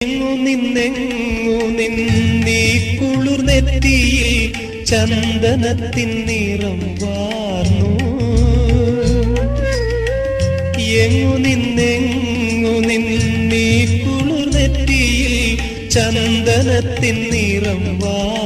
നിന്നെങ്ങു ചന്ദനത്തിൻ നിറം വാർന്നു. എങ്ങു നിന്നെങ്ങു നിന്നീ കുളിർ നെറ്റിയിൽ ചന്ദനത്തിൻ നിറം വാർന്നു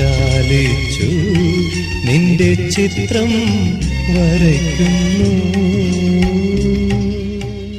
ചാലിച്ചു നിന്റെ ചിത്രം വരയ്ക്കുന്നു.